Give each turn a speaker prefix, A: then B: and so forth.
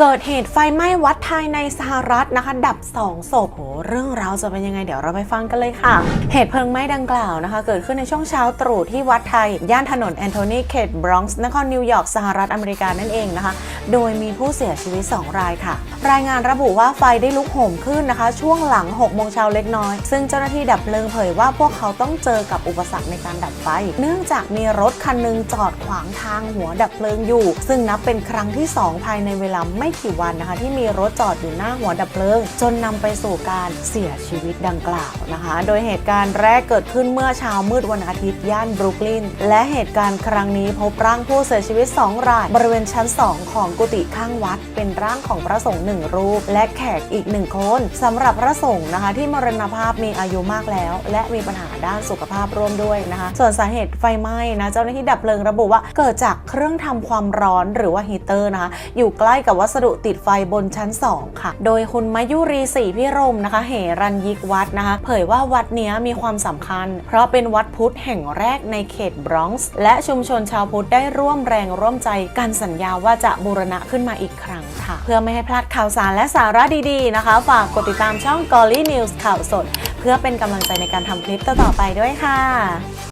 A: เกิดเหตุไฟไหม้วัดไทยในสหรัฐนะคะ ดับ2ศพโหเรื่องราวจะเป็นยังไงเดี๋ยวเราไปฟังกันเลยค่ะ เหตุเพลิงไหม้ดังกล่าวนะคะ เกิดขึ้นในช่วงเช้าตรู่ที่วัดไทย ย่านถนนแอนโทนีเขตบรอนซ์นครนิวยอร์กสหรัฐอเมริกานั่นเองนะคะ โดยมีผู้เสียชีวิต 2 รายค่ะ รายงานระบุว่าไฟได้ลุกโหมขึ้นนะคะ ช่วงหลัง6โมงเช้าเล็กน้อย ซึ่งเจ้าหน้าที่ดับเพลิงเผยว่าพวกเขาต้องเจอกับอุปสรรคในการดับไฟ เนื่องจากมีรถคันหนึงจอดขวางทางหัวดับเพลิงอยู่ ซึ่งนับเป็นครั้งที่ 2 ภายในเวลาไม่ไม่กี่วันนะคะ ที่มีรถจอดอยู่หน้าหัวดับเพลิง จนนำไปสู่การเสียชีวิตดังกล่าวนะคะ โดยเหตุการณ์แรกเกิดขึ้นเมื่อเช้ามืดวันอาทิตย์ย่านบรุกลิน และเหตุการณ์ครั้งนี้พบร่างผู้เสียชีวิต 2 ราย บริเวณชั้น 2 ของกุฏิข้างวัด เป็นร่างของพระสงฆ์หนึ่งรูป และแขกอีกหนึ่งคนสำหรับพระสงฆ์นะคะ ที่มรณภาพมีอายุมากแล้ว และมีปัญหาด้านสุขภาพร่วมด้วยนะคะ ส่วนสาเหตุไฟไหม้นะเจ้าหน้าที่ดับเพลิงระบุว่าเกิดจากเครื่องทำความร้อนหรือว่าฮีเตอร์นะคะอยู่ใกล้กับวัสดุติดไฟบนชั้น 2 ค่ะ โดยคุณมายุรีศรีพิรมนะคะ เหรัญยิกวัดนะคะ เผยว่าวัดเนี้ยมีความสำคัญ เพราะเป็นวัดพุทธแห่งแรกในเขตบรอนซ์และชุมชนชาวพุทธได้ร่วมแรงร่วมใจกันสัญญาว่าจะบูรณะขึ้นมาอีกครั้งค่ะ เพื่อไม่ให้พลาดข่าวสารและสาระดีๆนะคะ ฝากกดติดตามช่อง g o l l y News ข่าวสด เพื่อเป็นกำลังใจในการทำคลิปต่อๆไปด้วยค่ะ